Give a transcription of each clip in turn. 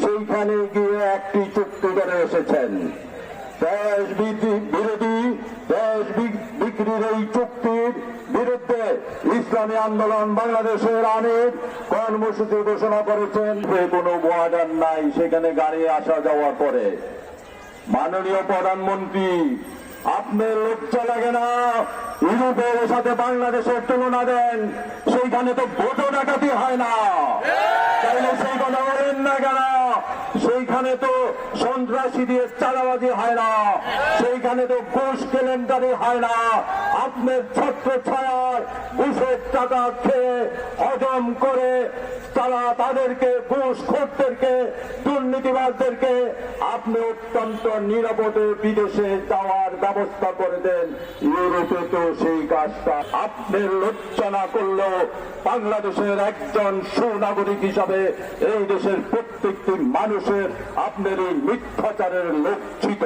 সেইখানে গিয়ে একটি চুক্তি করে এসেছেন। দেশ বিরোধী, দেশ বিক্রির এই চুক্তির বিরুদ্ধে ইসলামী আন্দোলন বাংলাদেশের আমির কর্মসূচি ঘোষণা করেছেন। কোনো বর্ডার নাই, সেখানে গাড়ি আসা যাওয়া করে। মাননীয় প্রধানমন্ত্রী আপনার লজ্জা লাগে না। ইউরোপের সাথে বাংলাদেশের তুলনা দেন সেইখানে তো ভোটও ডাকাতি হয় না। তাইলে সেই কথা বলেন না কেন সেইখানে তো সন্ত্রাসী দিয়ে চাঁদাবাজি হয় না। সেইখানে তো ঘুষ কেলেঙ্কারি হয় না। আপনার ছত্র ছায়ার ঘুষের টাকা খেয়ে হজম করে তারা তাদেরকে, ঘুষ খোরদেরকে দুর্নীতিবাদদেরকে আপনি অত্যন্ত নিরাপদে বিদেশে যাওয়ার ব্যবস্থা করে দেন। ইউরোপে তো সেই কাজটা আপনি লজ্জা না করলেও বাংলাদেশের একজন সুনাগরিক হিসাবে এই দেশের প্রত্যেকটি মানুষের আপনার এই মিথ্যাচারের লজ্জিত।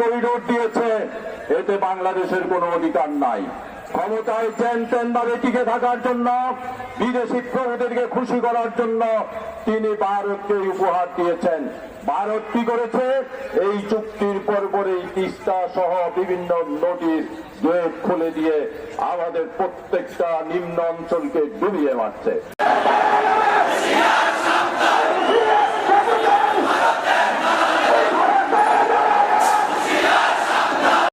করিডোর দিয়েছে, এতে বাংলাদেশের কোনো অধিকার নাই। ক্ষমতায় চেন চেন ভাবে টিকে থাকার জন্য, বিদেশি প্রভুদেরকে খুশি করার জন্য তিনি ভারতকে উপহার দিয়েছেন। ভারত কি করেছে? এই চুক্তির পর পরেই তিস্তা সহ বিভিন্ন নদীর গেট খুলে দিয়ে আমাদের প্রত্যেকটা নিম্ন অঞ্চলকে ডুবিয়ে মারছে।